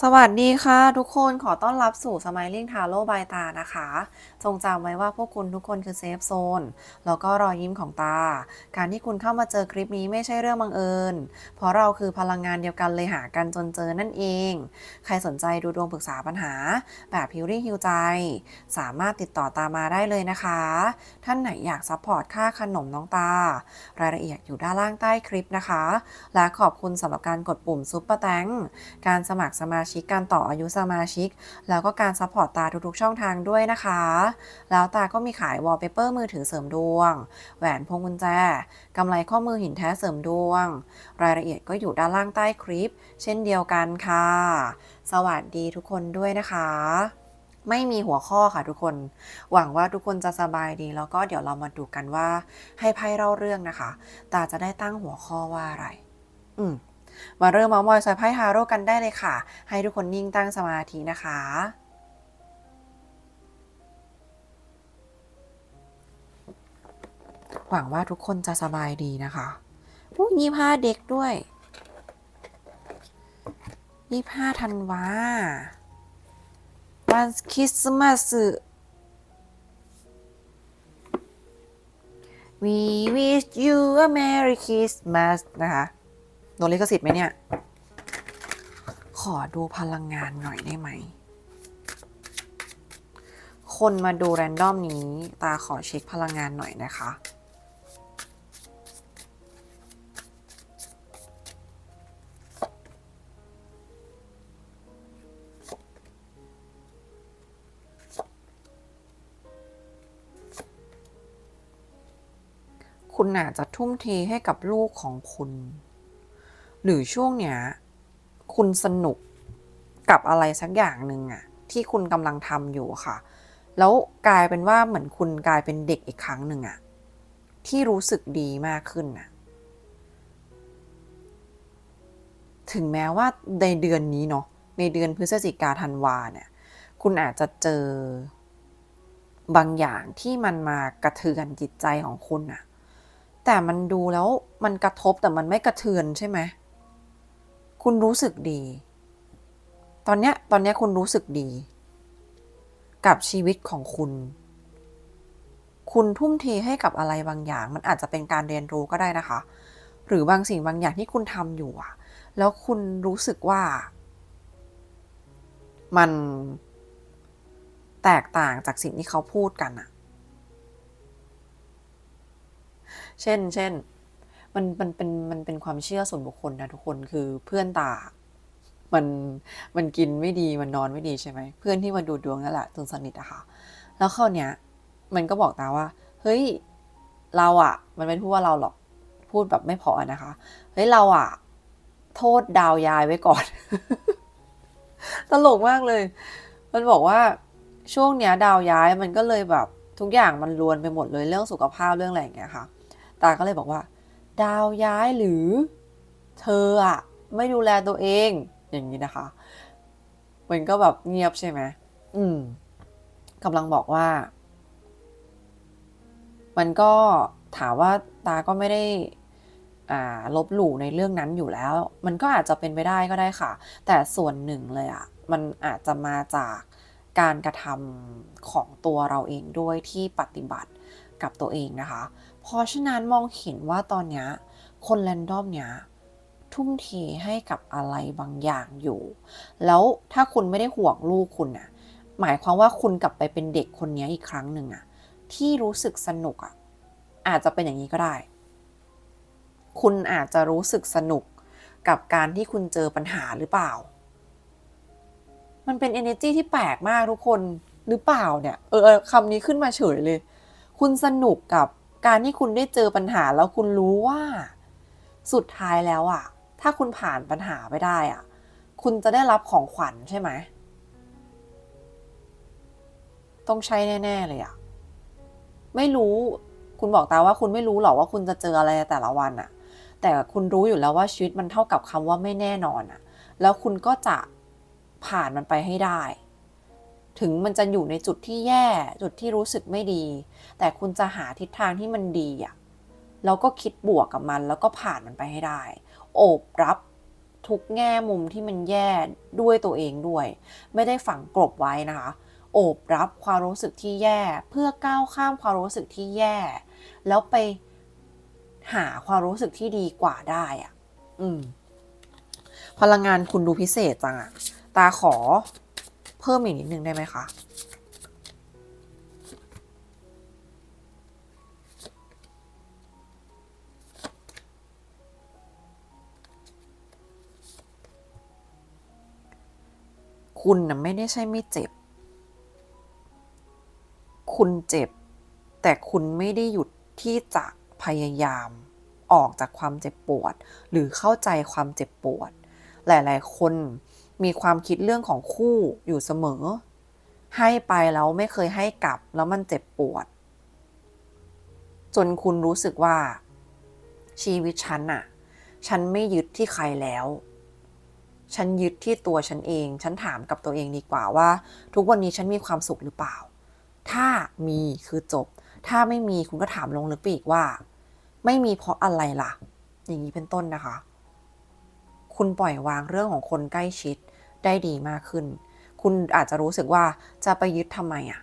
สวัสดีค่ะ ทุกคนขอต้อนรับสู่ Smiling Tarot by ตานะคะ จงจำไว้ว่าพวกคุณทุกคนคือเซฟโซนแล้วก็รอยยิ้มของตา การที่คุณเข้ามาเจอคลิปนี้ไม่ใช่เรื่องบังเอิญ เพราะเราคือพลังงานเดียวกันเลยหากันจนเจอนั่นเอง ใครสนใจดูดวงปรึกษาปัญหา แบบพิวริ่งฮิวใจ สามารถติดต่อตามาได้เลยนะคะ ท่านไหนอยากซัพพอร์ตค่าขนมน้องตา รายละเอียดอยู่ด้านล่างใต้คลิปนะคะ และขอบคุณสำหรับการกดปุ่มซุปเปอร์แตงการสมัครสมาชิกการต่ออายุสมาชิก แล้วก็การซัพพอร์ตตาทุกๆช่องทางด้วยนะคะ แล้วตาก็มีขายวอลเปเปอร์มือถือเสริมดวง แหวนพวงกุญแจกำไรข้อมือหินแท้เสริมดวง รายละเอียดก็อยู่ด้านล่างใต้คลิป เช่นเดียวกันค่ะ สวัสดีทุกคนด้วยนะคะไม่มีหัวข้อค่ะทุกคน หวังว่าทุกคนจะสบายดี แล้วก็เดี๋ยวเรามาดูกันว่า ให้ไพ่เล่าเรื่องนะคะ ตาจะได้ตั้งหัวข้อว่าอะไร อืม มาเริ่มมามอยใส่ไพ่ฮาโร่กันได้เลยค่ะ ให้ทุกคนนิ่งตั้งสมาธินะคะหวังว่าทุกคนจะสบายดีนะคะอู้ยี่ห้าเด็กด้วยยี่ห้าธันวาวันคริสต์มาส We wish you a Merry Christmas นะคะ โดนลิขสิทธิ์ไหมเนี่ย ขอดูพลังงานหน่อยได้ไหม คนมาดูแรนดอมนี้ ตาขอเช็คพลังงานหน่อยนะคะ คุณอาจจะทุ่มเทให้กับลูกของคุณ หรือช่วงเนี้ยคุณสนุกกับอะไรสักอย่างหนึ่งอะที่คุณกำลังทำอยู่ค่ะ แล้วกลายเป็นว่าเหมือนคุณกลายเป็นเด็กอีกครั้งหนึ่งอะที่รู้สึกดีมากขึ้นอะถึงแม้ว่าในเดือนนี้เนาะในเดือนพฤศจิกาธันวาเนี่ย คุณอาจจะเจอบางอย่างที่มันมากระเทือนจิตใจของคุณอะแต่มันดูแล้วมันกระทบแต่มันไม่กระเทือนใช่ไหม คุณรู้สึกดี ตอนเนี้ยตอนเนี้ยคุณรู้สึกดี กับชีวิตของคุณ คุณทุ่มเทให้กับอะไรบางอย่าง มันอาจจะเป็นการเรียนรู้ก็ได้นะคะ หรือบางสิ่งบางอย่างที่คุณทำอยู่อะแล้วคุณรู้สึกว่า มันแตกต่างจากสิ่งที่เขาพูดกันอะเช่น เช่น มันมันเป็นมันเป็นความเชื่อส่วนบุคคลนะทุกคนคือเพื่อนตา มันมันกินไม่ดีมันนอนไม่ดีใช่ไหมเพื่อนที่มาดูดวงนั่นแหละจนสนิทอะค่ะ แล้วคราวเนี้ยมันก็บอกตาว่า เฮ้ยเราอะมันไม่พูดว่าเราหรอกพูดแบบไม่พอนะคะ เฮ้ยเราอะโทษดาวยายไว้ก่อน ตลกมากเลย มันบอกว่าช่วงเนี้ยดาวย้ายมันก็เลยแบบทุกอย่างมันรวนไปหมดเลยเรื่องสุขภาพเรื่องอะไรอย่างเงี้ยค่ะ ตาก็เลยบอกว่า ดาวย้ายหรือเธออะไม่ดูแลตัวเอง อย่างนี้นะคะ มันก็แบบเงียบใช่ไหมอืมกำลังบอกว่า มันก็ถามว่าตาก็ไม่ได้อ่าลบหลู่ในเรื่องนั้นอยู่แล้ว มันก็อาจจะเป็นไปได้ก็ได้ค่ะ แต่ส่วนหนึ่งเลยอะมันอาจจะมาจากการกระทำของตัวเราเองด้วยที่ปฏิบัติกับตัวเองนะคะ เพราะฉะนั้นมองเห็นว่าตอนนี้คนแรนดอมเนี้ยทุ่มเทให้กับอะไรบางอย่างอยู่ แล้วถ้าคุณไม่ได้ห่วงลูกคุณน่ะหมายความว่าคุณกลับไปเป็นเด็กคนนี้อีกครั้งหนึ่งอะที่รู้สึกสนุกอะอาจจะเป็นอย่างนี้ก็ได้ คุณอาจจะรู้สึกสนุกกับการที่คุณเจอปัญหาหรือเปล่า มันเป็น energy ที่แปลกมากทุกคนหรือเปล่าเนี่ย เออคำนี้ขึ้นมาเฉยเลย คุณสนุกกับ การที่คุณได้เจอปัญหาแล้วคุณรู้ว่า สุดท้ายแล้วอะถ้าคุณผ่านปัญหาไปได้อะคุณจะได้รับของขวัญใช่ไหมต้องใช้แน่ ๆ เลยอะไม่รู้คุณบอกตาว่าคุณไม่รู้หรอกว่าคุณจะเจออะไรแต่ละวันอะแต่คุณรู้อยู่แล้วว่าชีวิตมันเท่ากับคำว่าไม่แน่นอนอะแล้วคุณก็จะผ่านมันไปให้ได้ ถึงมันจะอยู่ในจุดที่แย่ จุดที่รู้สึกไม่ดี แต่คุณจะหาทิศทางที่มันดีอะแล้วก็คิดบวกกับมัน แล้วก็ผ่านมันไปให้ได้ โอบรับทุกแง่มุมที่มันแย่ด้วยตัวเองด้วย ไม่ได้ฝังกลบไว้นะคะ โอบรับความรู้สึกที่แย่ เพื่อก้าวข้ามความรู้สึกที่แย่ แล้วไปหาความรู้สึกที่ดีกว่าได้อะ่ะอืม พลังงานคุณดูพิเศษจังอะตาขอ เพิ่มอีกนิดนึงได้ไหมคะคุณนะไม่ได้ใช่ไม่เจ็บ คุณเจ็บ แต่คุณไม่ได้หยุดที่จะพยายามออกจากความเจ็บปวด หรือเข้าใจความเจ็บปวด หลาย ๆ คน มีความคิดเรื่องของคู่อยู่เสมอ ให้ไปแล้วไม่เคยให้กลับแล้วมันเจ็บปวด จนคุณรู้สึกว่า ชีวิตฉันอะฉันไม่ยึดที่ใครแล้ว ฉันยึดที่ตัวฉันเอง ฉันถามกับตัวเองดีกว่าว่า ทุกวันนี้ฉันมีความสุขหรือเปล่า ถ้ามีคือจบ ถ้าไม่มีคุณก็ถามลงลึกไปอีกว่า ไม่มีเพราะอะไรล่ะ อย่างนี้เป็นต้นนะคะ คุณปล่อยวางเรื่องของคนใกล้ชิด ได้ดีมากขึ้น คุณอาจจะรู้สึกว่าจะไปยึดทำไมอะ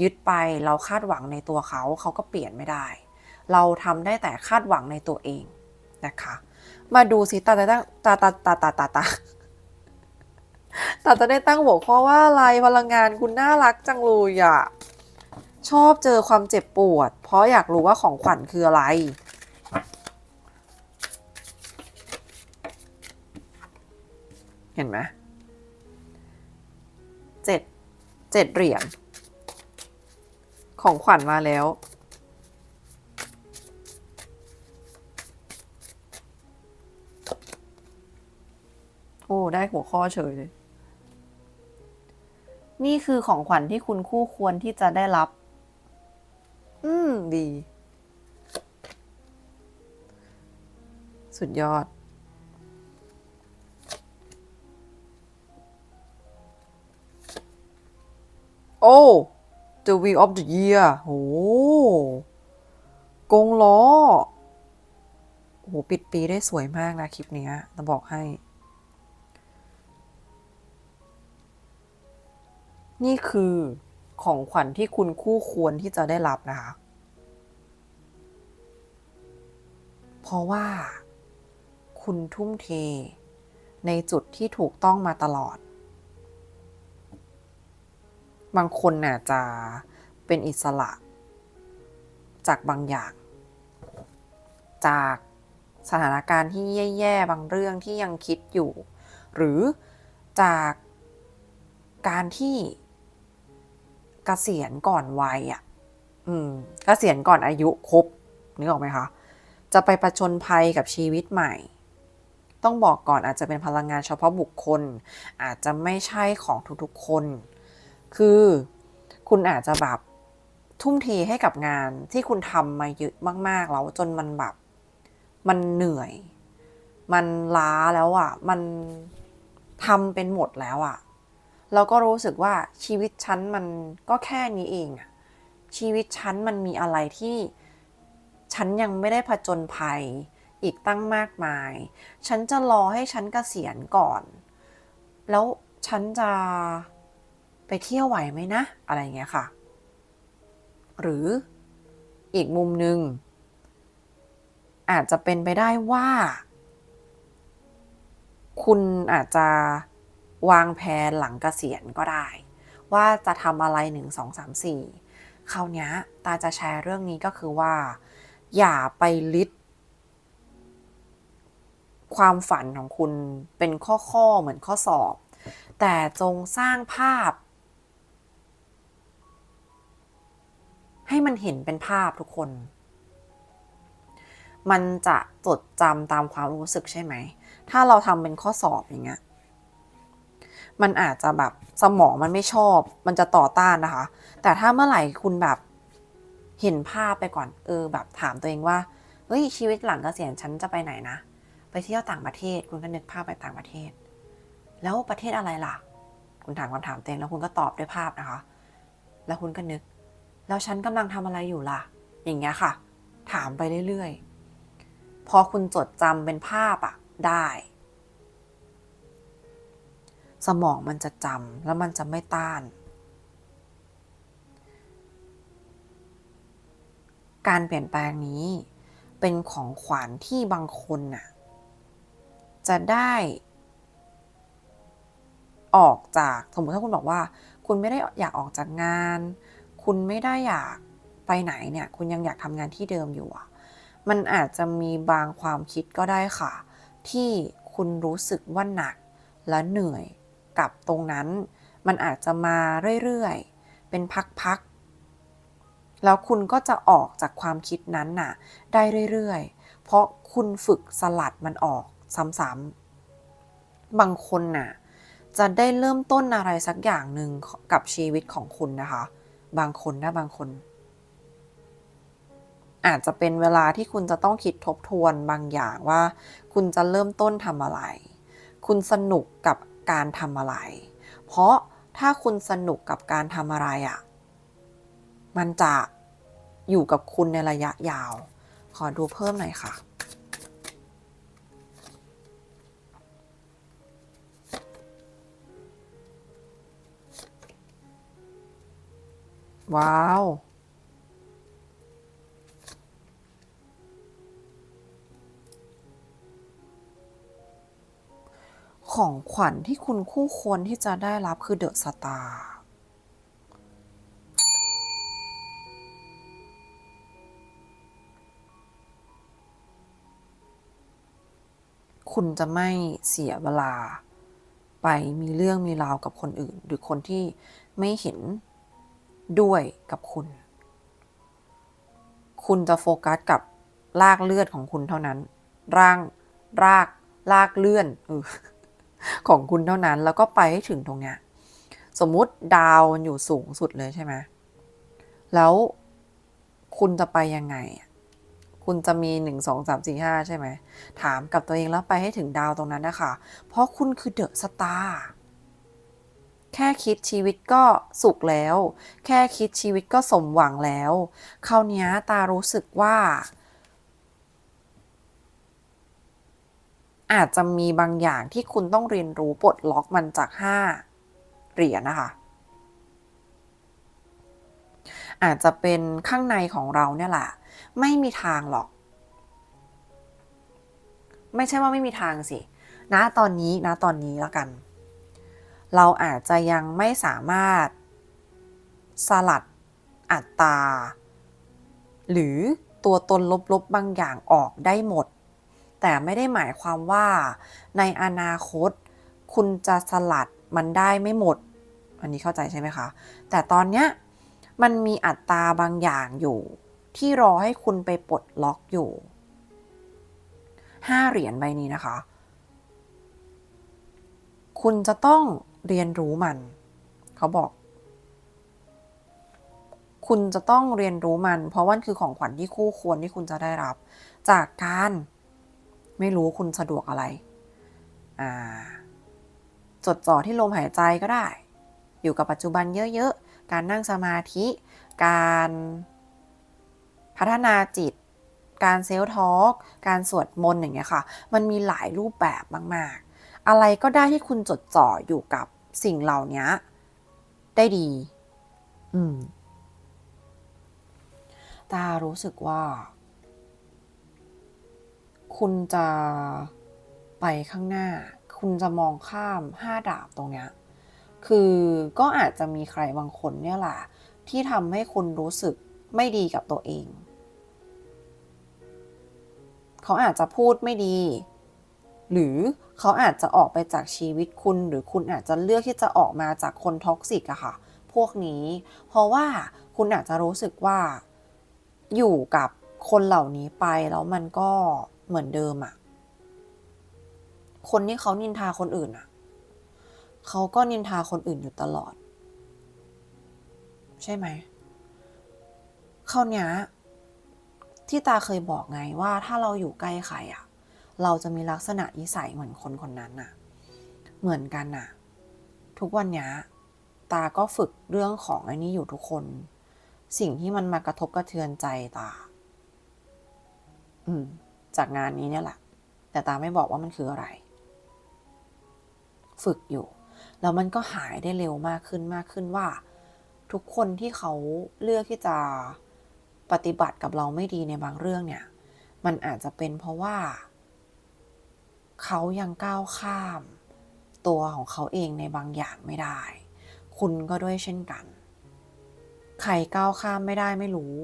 ยึดไปเราคาดหวังในตัวเขาเขาก็เปลี่ยนไม่ได้ เราทำได้แต่คาดหวังในตัวเองนะคะ มาดูสิตาจะตั้งตาตาตาตาตาตาตาจะได้ตั้งหัวข้อว่าอะไรพลังงานคุณน่ารักจังเลยอะชอบเจอความเจ็บปวด เพราะอยากรู้ว่าของขวัญคืออะไรเห็นไหม เจ็ดเจ็ดเหรียญของขวัญมาแล้ว โอ้ ได้หัวข้อเฉยเลย นี่คือของขวัญที่คุณคู่ควรที่จะได้รับ อืม ดี สุดยอด โอ้ The Wheel of the Year โหกงล้อโหปิดปีได้สวยมากนะคลิปนี้จะบอกให้ นี่คือของขวัญที่คุณคู่ควรที่จะได้รับนะคะ เพราะว่า คุณทุ่มเท ในจุดที่ถูกต้องมาตลอด บางคนน่ะจะเป็นอิสระจากบางอย่าง จากสถานการณ์ที่แย่ๆบางเรื่องที่ยังคิดอยู่ หรือจากการที่เกษียณก่อนวัยอะ อืมเกษียณก่อนอายุครบนึกออกไหมคะ จะไปประชนภัยกับชีวิตใหม่ ต้องบอกก่อนอาจจะเป็นพลังงานเฉพาะบุคคล อาจจะไม่ใช่ของทุกๆคน คือคุณอาจจะแบบทุ่มเทให้กับงานที่คุณทำมาเยอะมาก ๆ แล้วจนมันแบบ มันเหนื่อย มันล้าแล้วอะ่ะ มันทำเป็นหมดแล้วอะ่ะเราก็รู้สึกว่าชีวิตฉันมันก็แค่นี้เองอะชีวิตฉันมันมีอะไรที่ฉันยังไม่ได้ผจญภัย อีกตั้งมากมาย ฉันจะรอให้ฉันเกษียณก่อน แล้วฉันจะ ไปเที่ยวไหวไหมนะ อะไรเงี้ยค่ะ หรืออีกมุมหนึ่งอาจจะเป็นไปได้ว่า คุณอาจจะวางแผนหลังเกษียณก็ได้ ว่าจะทำอะไรหนึ่งสองสามสี่คราวนี้ตาจะแชร์เรื่องนี้ก็คือว่า อย่าไปลิดความฝันของคุณเป็นข้อๆเหมือนข้อสอบ แต่จงสร้างภาพ ให้มันเห็นเป็นภาพทุกคน มันจะจดจำตามความรู้สึกใช่ไหม ถ้าเราทำเป็นข้อสอบอย่างเงี้ย มันอาจจะแบบสมองมันไม่ชอบ มันจะต่อต้านนะคะ แต่ถ้าเมื่อไหร่คุณแบบเห็นภาพไปก่อน เออ แบบถามตัวเองว่า เฮ้ย ชีวิตหลังเกษียณฉันจะไปไหนนะ ไปเที่ยวต่างประเทศ คุณก็นึกภาพไปต่างประเทศ แล้วประเทศอะไรล่ะ คุณถามคำถามตัวเองแล้วคุณก็ตอบด้วยภาพนะคะ แล้วคุณก็นึก แล้วฉันกำลังทำอะไรอยู่ล่ะ อย่างเงี้ยค่ะ ถามไปเรื่อยๆ พอคุณจดจำเป็นภาพอะได้ สมองมันจะจำแล้วมันจะไม่ต้าน การเปลี่ยนแปลงนี้เป็นของขวัญที่บางคนน่ะ จะได้ออกจากสมมติถ้าคุณบอกว่า คุณไม่ได้อยากออกจากงาน คุณไม่ได้อยากไปไหนเนี่ย คุณยังอยากทำงานที่เดิมอยู่อะมันอาจจะมีบางความคิดก็ได้ค่ะ ที่คุณรู้สึกว่าหนักและเหนื่อยกับตรงนั้น มันอาจจะมาเรื่อยๆ เป็นพักๆ แล้วคุณก็จะออกจากความคิดนั้นน่ะ ได้เรื่อยๆ เพราะคุณฝึกสลัดมันออกซ้ำๆ บางคนน่ะจะได้เริ่มต้นอะไรสักอย่างหนึ่งกับชีวิตของคุณนะคะ บางคนนะบางคน อาจจะเป็นเวลาที่คุณจะต้องคิดทบทวนบางอย่างว่า คุณจะเริ่มต้นทำอะไร คุณสนุกกับการทำอะไร เพราะถ้าคุณสนุกกับการทำอะไรอะ่ะ มันจะอยู่กับคุณในระยะยาว ขอดูเพิ่มหน่อยค่ะ ว้าว ของขวัญที่คุณคู่ควรที่จะได้รับคือเดอะสตาร์คุณจะไม่เสียเวลาไปมีเรื่องมีราวกับคนอื่น หรือคนที่ไม่เห็น ด้วยกับคุณ คุณจะโฟกัสกับลากเลือดของคุณเท่านั้น ร่างรากลากเลื่อนออของคุณเท่านั้น แล้วก็ไปให้ถึงตรงเนี้ย สมมุติดาวมันอยู่สูงสุดเลยใช่ไหมแล้วคุณจะไปยังไง คุณจะมีหนึ่งสองสามสี่ห้าใช่ไหม ถามกับตัวเองแล้วไปให้ถึงดาวตรงนั้นนะคะ เพราะคุณคือเดอะสตาร์ แค่คิดชีวิตก็สุขแล้ว แค่คิดชีวิตก็สมหวังแล้วคราวนี้ตารู้สึกว่า อาจจะมีบางอย่างที่คุณต้องเรียนรู้ปลดล็อกมันจากห้าเหรียญนะคะอาจจะเป็นข้างในของเราเนี่ยแหละ ไม่มีทางหรอก ไม่ใช่ว่าไม่มีทางสิณตอนนี้ณตอนนี้แล้วกัน เราอาจจะยังไม่สามารถ สลัดอัตราหรือตัวตนลบๆบางอย่างออกได้หมด แต่ไม่ได้หมายความว่า ในอนาคต คุณจะสลัดมันได้ไม่หมด อันนี้เข้าใจใช่ไหมคะ แต่ตอนเนี้ยมันมีอัตราบางอย่างอยู่ ที่รอให้คุณไปปลดล็อกอยู่ห้าเหรียญใบนี้นะคะ คุณจะต้อง เรียนรู้มัน เขาบอก คุณจะต้องเรียนรู้มัน เพราะว่าคือของขวัญที่คู่ควรที่คุณจะได้รับ จากการไม่รู้คุณสะดวกอะไร อ่า จดจ่อที่ลมหายใจก็ได้ อยู่กับปัจจุบันเยอะๆ การนั่งสมาธิ การพัฒนาจิต การเซลล์ทอล์กการสวดมนต์อย่างเงี้ยค่ะ มันมีหลายรูปแบบมาก อะไรก็ได้ที่คุณจดจ่ออยู่กับสิ่งเหล่านี้ได้ดี อืม ตารู้สึกว่า คุณจะไปข้างหน้า คุณจะมองข้ามห้าดาบตรงเนี้ย คือก็อาจจะมีใครบางคนเนี่ยแหละที่ทำให้คุณรู้สึกไม่ดีกับตัวเอง เขาอาจจะพูดไม่ดี หรือ เขาอาจจะออกไปจากชีวิตคุณ หรือคุณอาจจะเลือกที่จะออกมาจากคนท็อกซิกอะค่ะ พวกนี้ เพราะว่าคุณอาจจะรู้สึกว่า อยู่กับคนเหล่านี้ไปแล้วมันก็เหมือนเดิมอะคนที่เขานินทาคนอื่นอะเขาก็นินทาคนอื่นอยู่ตลอด ใช่ไหมคราเนี้ยที่ตาเคยบอกไงว่าถ้าเราอยู่ใกล้ใครอะ เราจะมีลักษณะนิสัยเหมือนคนคนนั้นน่ะ เหมือนกันน่ะ ทุกวันนี้ตาก็ฝึกเรื่องของไอ้นี้อยู่ทุกคน สิ่งที่มันมากระทบกระเทือนใจตา อืม จากงานนี้เนี่ยแหละ แต่ตาไม่บอกว่ามันคืออะไร ฝึกอยู่ แล้วมันก็หายได้เร็วมากขึ้นมากขึ้นว่า ทุกคนที่เขาเลือกที่จะปฏิบัติกับเราไม่ดีในบางเรื่องเนี่ย มันอาจจะเป็นเพราะว่า เขายังก้าวข้าม ตัวของเขาเองในบางอย่างไม่ได้ คุณก็ด้วยเช่นกัน ใครก้าวข้ามไม่ได้ไม่รู้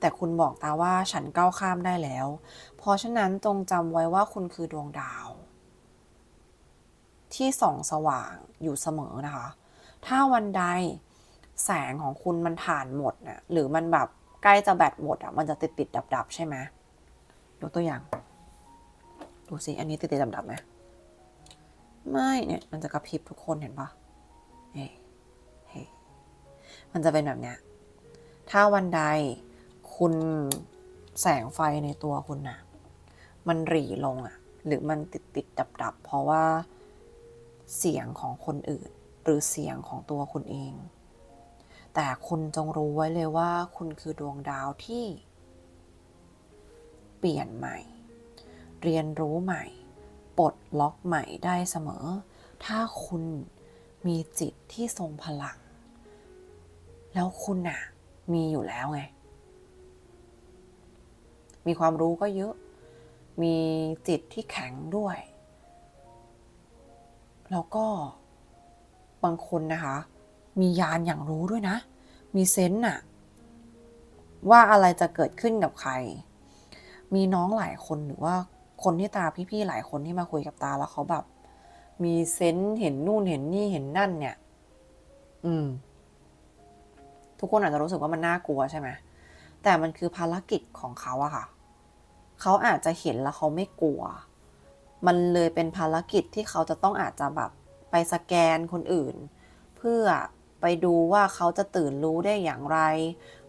แต่คุณบอกตาว่าฉันก้าวข้ามได้แล้ว เพราะฉะนั้นจงจำไว้ว่าคุณคือดวงดาว ที่ส่องสว่างอยู่เสมอนะคะ ถ้าวันใดแสงของคุณมันผ่านหมดน่ะหรือมันแบบใกล้จะแบตหมดอะมันจะติดติดดับดับใช่ไหมยกตัวอย่าง ดูสิ อันนี้ติดติดดับๆไหมไม่เนี่ยมันจะกระพริบทุกคนเห็นปะเฮ้เฮ้มันจะเป็นแบบเนี้ย ถ้าวันใดคุณแสงไฟในตัวคุณน่ะมันหรี่ลงอะหรือมันติดติดดับดับๆเพราะว่าเสียงของคนอื่น หรือเสียงของตัวคุณเอง แต่คุณจงรู้ไว้เลยว่า คุณคือดวงดาวที่ เปลี่ยนใหม่ เรียนรู้ใหม่ ปลดล็อกใหม่ได้เสมอ ถ้าคุณมีจิตที่ทรงพลัง แล้วคุณน่ะ มีอยู่แล้วไง มีความรู้ก็เยอะ มีจิตที่แข็งด้วย แล้วก็บางคนนะคะ มียานอย่างรู้ด้วยนะ มีเซนส์น่ะว่าอะไรจะเกิดขึ้นกับใคร มีน้องหลายคนหรือว่า คนที่ตาพี่ๆหลายคนที่มาคุยกับตาแล้วเขาแบบ มีเซนส์เห็นนู่นเห็นนี่เห็นนั่นเนี่ย อืม ทุกคนอาจจะรู้สึกว่ามันน่ากลัวใช่ไหมแต่มันคือภารกิจของเขาอะค่ะ เขาอาจจะเห็นแล้วเขาไม่กลัว มันเลยเป็นภารกิจที่เขาจะต้องอาจจะแบบไปสแกนคนอื่น เพื่อไปดูว่าเขาจะตื่นรู้ได้อย่างไร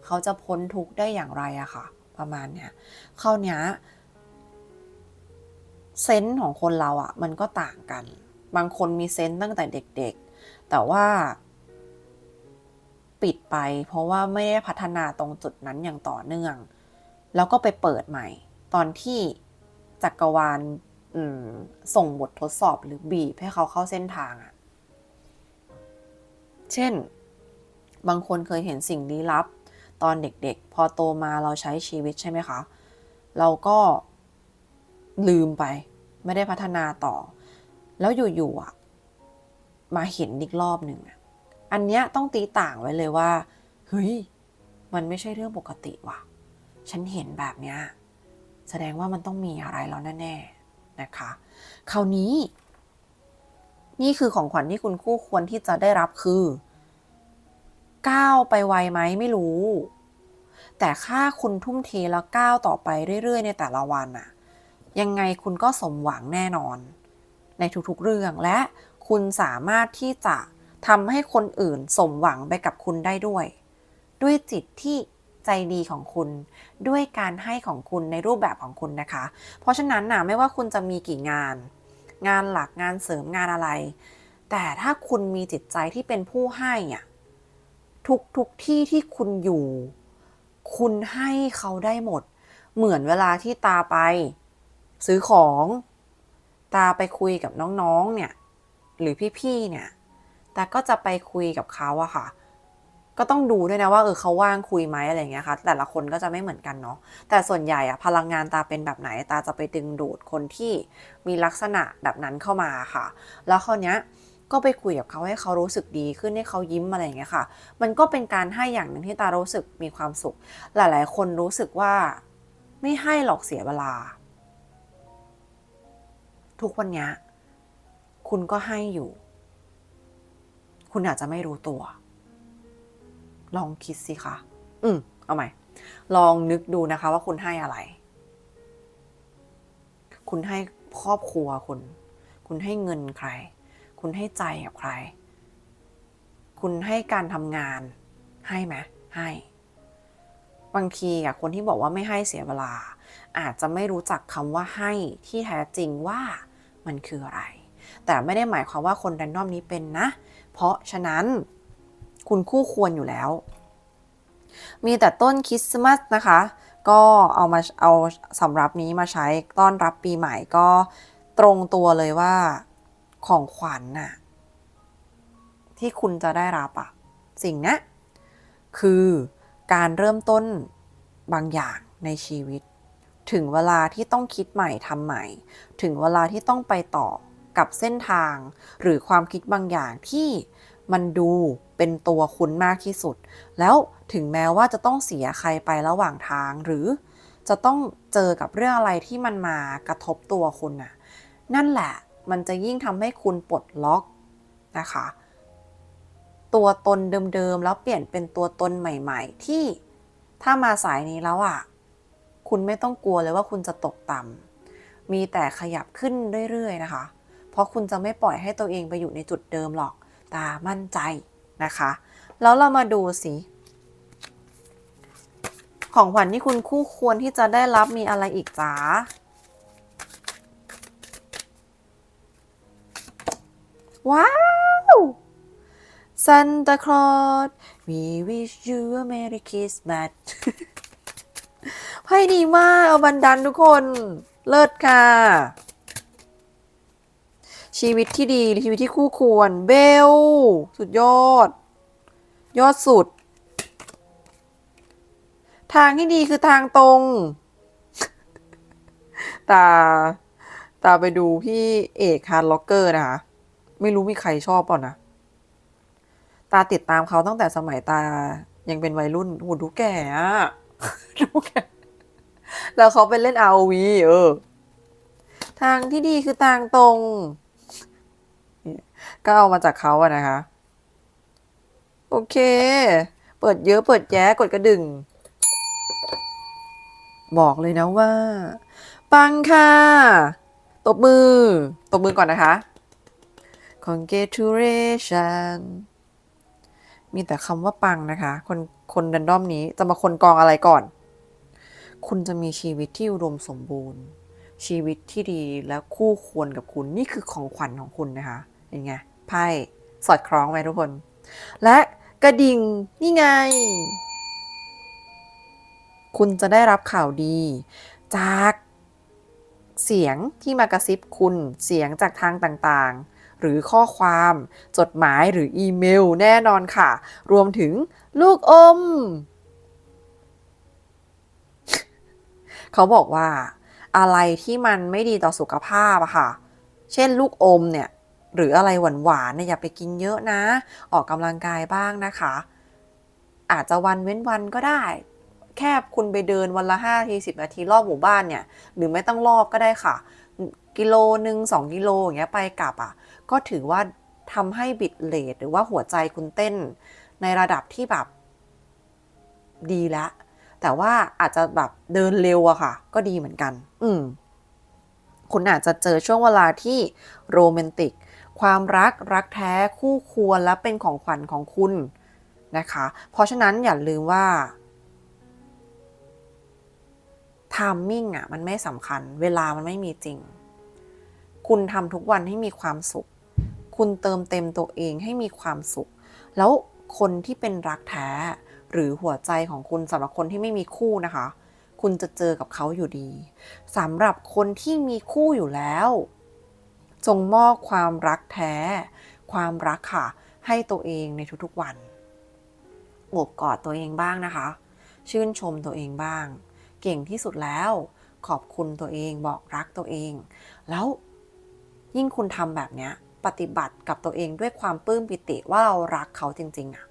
เขาจะพ้นทุกข์ได้อย่างไรอะค่ะ ประมาณเนี้ยคราเนี้ย เซนส์ของคนเราอะมันก็ต่างกัน บางคนมีเซนส์ตั้งแต่เด็กๆ แต่ว่า ปิดไป เพราะว่าไม่ได้พัฒนาตรงจุดนั้นอย่างต่อเนื่อง แล้วก็ไปเปิดใหม่ ตอนที่จักรวาลส่งบททดสอบหรือบีบให้เขาเข้าเส้นทางอะ เช่น บางคนเคยเห็นสิ่งลี้ลับ ตอนเด็กๆ พอโตมาเราใช้ชีวิตใช่ไหมคะ เราก็ ลืมไป ไม่ได้พัฒนาต่อ แล้วอยู่ๆอะมาเห็นอีกรอบหนึ่งอันเนี้ยต้องตีต่างไว้เลยว่าเฮ้ยมันไม่ใช่เรื่องปกติว่ะ ฉันเห็นแบบเนี้ยแสดงว่ามันต้องมีอะไรแล้วแน่ๆนะคะ คราวนี้ นี่คือของขวัญที่คุณคู่ควรที่จะได้รับคือก้าวไปไวไหมไม่รู้ แต่ค่าคุณทุ่มเทแล้วก้าวต่อไปเรื่อยๆ ในแต่ละวันอะ ยังไงคุณก็สมหวังแน่นอน ในทุกๆเรื่องและคุณสามารถที่จะทำให้คนอื่นสมหวังไปกับคุณได้ด้วย ด้วยจิตที่ใจดีของคุณ ด้วยการให้ของคุณในรูปแบบของคุณนะคะ เพราะฉะนั้นนะไม่ว่าคุณจะมีกี่งาน งานหลักงานเสริมงานอะไร แต่ถ้าคุณมีจิตใจที่เป็นผู้ให้อะทุกทุกที่ที่คุณอยู่ คุณให้เขาได้หมด เหมือนเวลาที่ตาไป ซื้อของ ตาไปคุยกับน้องๆ เนี่ย หรือพี่ๆ เนี่ยแต่ก็จะไปคุยกับเขาอะค่ะ ก็ต้องดูด้วยนะว่าเออเขาว่างคุยไหมอะไรเงี้ยค่ะ แต่ละคนก็จะไม่เหมือนกันเนาะ แต่ส่วนใหญ่อะพลังงานตาเป็นแบบไหน ตาจะไปดึงดูดคนที่มีลักษณะแบบนั้นเข้ามาค่ะ แล้วคราวเนี้ยก็ไปคุยกับเขาให้เขารู้สึกดีขึ้นให้เขายิ้มอะไรอย่างเงี้ยค่ะ มันก็เป็นการให้อย่างหนึ่งที่ตารู้สึกมีความสุข หลาย ๆ คนรู้สึกว่าไม่ให้หรอกเสียเวลา ทุกวันนี้คุณก็ให้อยู่ คุณอาจจะไม่รู้ตัว ลองคิดสิคะ อืม เอาใหม่ ลองนึกดูนะคะว่าคุณให้อะไร คุณให้ครอบครัวคุณ คุณให้เงินใคร คุณให้ใจกับใคร คุณให้การทำงาน ให้ไหมให้บางทีอะคนที่บอกว่าไม่ให้เสียเวลา อาจจะไม่รู้จักคำว่าให้ที่แท้จริงว่า มันคืออะไร แต่ไม่ได้หมายความว่าคนแรนดอมนี้เป็นนะ เพราะฉะนั้นคุณคู่ควรอยู่แล้ว มีแต่ต้นคริสต์มาสนะคะ ก็เอามาเอาสำรับนี้มาใช้ต้อนรับปีใหม่ก็ตรงตัวเลยว่าของขวัญน่ะที่คุณจะได้รับอะสิ่งนี้คือการเริ่มต้นบางอย่างในชีวิต ถึงเวลาที่ต้องคิดใหม่ทำใหม่ ถึงเวลาที่ต้องไปต่อกับเส้นทาง หรือความคิดบางอย่างที่มันดูเป็นตัวคุณมากที่สุด แล้วถึงแม้ว่าจะต้องเสียใครไประหว่างทาง หรือจะต้องเจอกับเรื่องอะไรที่มันมากระทบตัวคุณน่ะนั่นแหละ มันจะยิ่งทำให้คุณปลดล็อกนะคะ ตัวตนเดิมๆแล้วเปลี่ยนเป็นตัวตนใหม่ ๆ ที่ถ้ามาสายนี้แล้วอะ คุณไม่ต้องกลัวเลยว่าคุณจะตกต่ำมีแต่ขยับขึ้นเรื่อยๆนะคะ เพราะคุณจะไม่ปล่อยให้ตัวเองไปอยู่ในจุดเดิมหรอก ตามั่นใจนะคะ แล้วเรามาดูสิของขวัญที่คุณคู่ควรที่จะได้รับมีอะไรอีกจ้าว้าว Santa Claus we wish you a Merry Christmas ไพ่ดีมากเอาบันดันทุกคน เลิศค่ะ ชีวิตที่ดีชีวิตที่คู่ควร เบล สุดยอด ยอดสุด ทางที่ดีคือทางตรง ตา ตาไปดูพี่เอกฮาร์ดล็อกเกอร์นะคะ ไม่รู้มีใครชอบเปล่านะ ตาติดตามเขาตั้งแต่สมัยตายังเป็นวัยรุ่นโหดูแก่อะ ดูแก่แล้วเขาไปเล่น ROV เออ ทางที่ดีคือทางตรง ก็เอามาจากเขาอะนะคะ โอเค เปิดเยอะเปิดแย้กดกระดึง บอกเลยนะว่า ปังค่ะ ตบมือ ตบมือก่อนนะคะ congratulation มีแต่คำว่าปังนะคะ คนคนดันดอมนี้จะมาคนกองอะไรก่อน คุณจะมีชีวิตที่อุดมสมบูรณ์ ชีวิตที่ดีและคู่ควรกับคุณนี่คือของขวัญของคุณนะคะเป็นไงไพ่สอดคล้องไหมทุกคน และกระดิ่งนี่ไง คุณจะได้รับข่าวดี จากเสียงที่มากระซิบคุณเสียงจากทางต่างๆ หรือข้อความ จดหมายหรืออีเมลแน่นอนค่ะ รวมถึงลูกอม เขาบอกว่า อะไรที่มันไม่ดีต่อสุขภาพอะค่ะ เช่นลูกอมเนี่ย หรืออะไรหวานๆเนี่ยอย่าไปกินเยอะนะ ออกกำลังกายบ้างนะคะ อาจจะวันเว้นวันก็ได้แค่คุณไปเดินวันละ5ที10 นาทีรอบหมู่บ้านเนี่ย หรือไม่ต้องรอบก็ได้ค่ะ กิโลหนึ่งสองกิโลอย่างเงี้ยไปกลับอะ ก็ถือว่าทำให้บิดเลทหรือว่าหัวใจคุณเต้น ในระดับที่แบบดีแล้วแต่ว่าอาจจะแบบเดินเร็วอะค่ะ ก็ดีเหมือนกัน อืมคุณอาจจะเจอช่วงเวลาที่โรแมนติก ความรักรักแท้คู่ควรและเป็นของขวัญของคุณนะคะ เพราะฉะนั้นอย่าลืมว่าทามมิ่งอะมันไม่สำคัญ เวลามันไม่มีจริง คุณทำทุกวันให้มีความสุข คุณเติมเต็มตัวเองให้มีความสุข แล้วคนที่เป็นรักแท้ หรือหัวใจของคุณสำหรับคนที่ไม่มีคู่นะคะ คุณจะเจอกับเขาอยู่ดีสำหรับคนที่มีคู่อยู่แล้ว จงมอบความรักแท้ ความรักค่ะ ให้ตัวเองในทุกๆวันโอบกอดตัวเองบ้างนะคะ ชื่นชมตัวเองบ้าง เก่งที่สุดแล้ว ขอบคุณตัวเองบอกรักตัวเอง แล้วยิ่งคุณทำแบบเนี้ย ปฏิบัติกับตัวเองด้วยความปลื้มปิติว่าเรารักเขาจริงๆอะ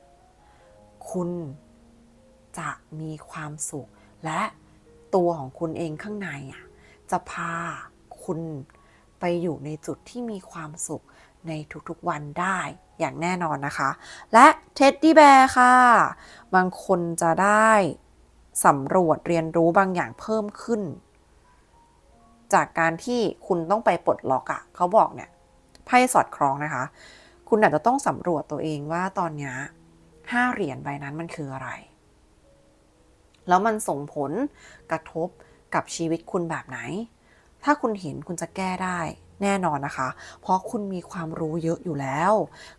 คุณจะมีความสุข และตัวของคุณเองข้างในอะจะพาคุณไปอยู่ในจุดที่มีความสุขในทุกๆวันได้อย่างแน่นอนนะคะ และเท็ดดี้แบร์ค่ะ บางคนจะได้สำรวจเรียนรู้บางอย่างเพิ่มขึ้น จากการที่คุณต้องไปปลดล็อกอะเขาบอกเนี่ย ไพ่สอดคล้องนะคะ คุณอาจจะต้องสำรวจตัวเองว่าตอนนี้ห้าเหรียญใบนั้นมันคืออะไร แล้วมันส่งผลกระทบกับชีวิตคุณแบบไหน ถ้าคุณเห็นคุณจะแก้ได้แน่นอนนะคะ เพราะคุณมีความรู้เยอะอยู่แล้ว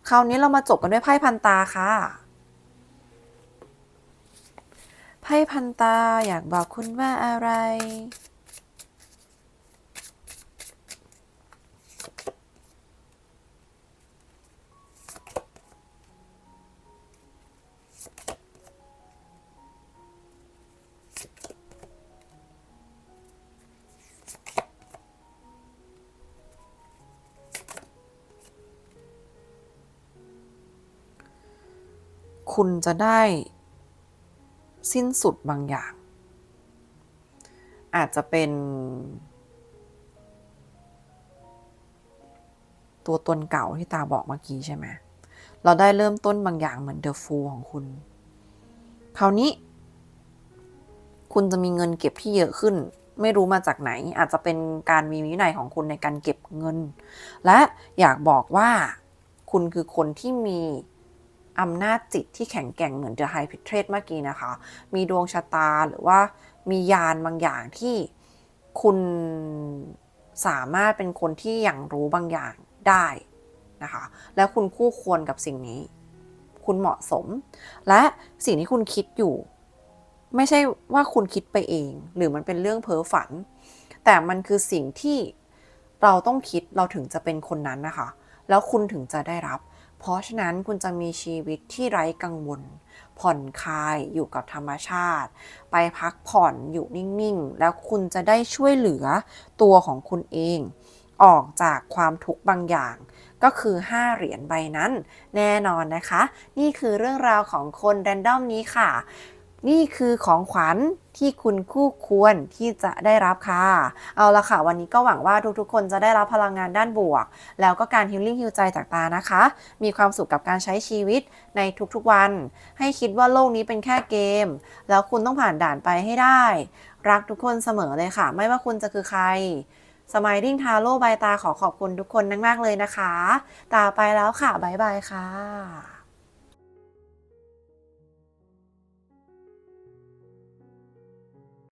คราวนี้เรามาจบกันด้วยไพ่พันตาค่ะ ไพ่พันตาอยากบอกคุณว่าอะไร คุณจะได้สิ้นสุดบางอย่าง อาจจะเป็น ตัวตนเก่าที่ตาบอกเมื่อกี้ใช่ไหมเราได้เริ่มต้นบางอย่างเหมือนเดอะฟูของคุณ คราวนี้ คุณจะมีเงินเก็บที่เยอะขึ้น ไม่รู้มาจากไหน อาจจะเป็นการมีวินัยของคุณในการเก็บเงิน และอยากบอกว่าคุณคือคนที่มี อำนาจจิตที่แข็งแกร่งเหมือนเดอะไฮพิเทรสเมื่อกี้นะคะ มีดวงชะตาหรือว่ามียานบางอย่างที่คุณสามารถเป็นคนที่อย่างรู้บางอย่างได้นะคะ แล้วคุณคู่ควรกับสิ่งนี้ คุณเหมาะสม และสิ่งที่คุณคิดอยู่ ไม่ใช่ว่าคุณคิดไปเอง หรือมันเป็นเรื่องเพ้อฝัน แต่มันคือสิ่งที่เราต้องคิดเราถึงจะเป็นคนนั้นนะคะ แล้วคุณถึงจะได้รับ เพราะฉะนั้นคุณจะมีชีวิตที่ไร้กังวล ผ่อนคลายอยู่กับธรรมชาติ ไปพักผ่อนอยู่นิ่งๆ แล้วคุณจะได้ช่วยเหลือตัวของคุณเอง ออกจากความทุกข์บางอย่างก็คือ 5 เหรียญใบนั้น แน่นอนนะคะ นี่คือเรื่องราวของคนแรนดอมนี้ค่ะ นี่คือของขวัญที่คุณคู่ควรที่จะได้รับค่ะ เอาละค่ะ วันนี้ก็หวังว่าทุกๆ คนจะได้รับพลังงานด้านบวก แล้วก็การฮิลลิ่งฮิลใจจากตานะคะ มีความสุขกับการใช้ชีวิตในทุกๆวัน ให้คิดว่าโลกนี้เป็นแค่เกม แล้วคุณต้องผ่านด่านไปให้ได้ รักทุกคนเสมอเลยค่ะ ไม่ว่าคุณจะคือใครสม i ลิ่งทาโร่ใบตาขอขอบคุณทุกคนมากๆเลยนะคะ ตาไปแล้วค่ะ บ๊ายบายค่ะ